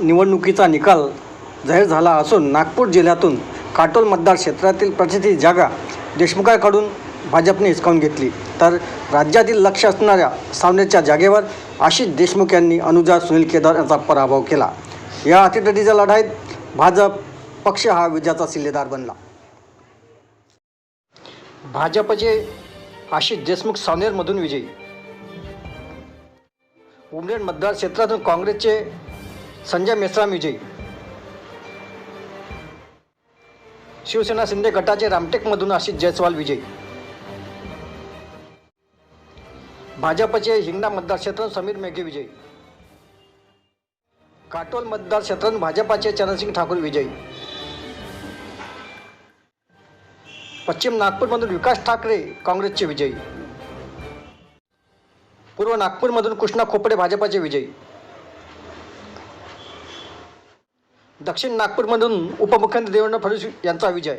निवडणुकीचा निकाल जाहीर झाला असून नागपूर जिल्ह्यातून काटोल मतदार क्षेत्रातील प्रतिनिधी जागा देशमुखांकडून भाजपने हिसकावून घेतली. तर राज्यातील लक्ष असणाऱ्या सावनेरच्या जागेवर आशिष देशमुख यांनी अनुजा सुनील केदार यांचा पराभव केला. या अतिटटीच्या लढाईत भाजप पक्ष हा विजयाचा सिल्लेदार बनला. भाजपचे आशिष देशमुख सावनेरमधून विजयी. उमरेड मतदार क्षेत्रातून काँग्रेसचे संजय मेश्राम विजयी शिवसेना शिंदे गटाचे रामटेकमधून आशिष जयस्वाल विजयी. भाजपचे हिंगणा मतदारक्षेत्र समीर मेघे विजयी. काटोल मतदारक्षेत्रात भाजपाचे चरणसिंग ठाकूर विजयी. पश्चिम नागपूरमधून विकास ठाकरे काँग्रेसचे विजयी. पूर्व नागपूरमधून कृष्णा खोपडे भाजपाचे विजयी. दक्षिण नागपूरमधून उपमुख्यमंत्री देवेंद्र फडणवीस यांचा विजय.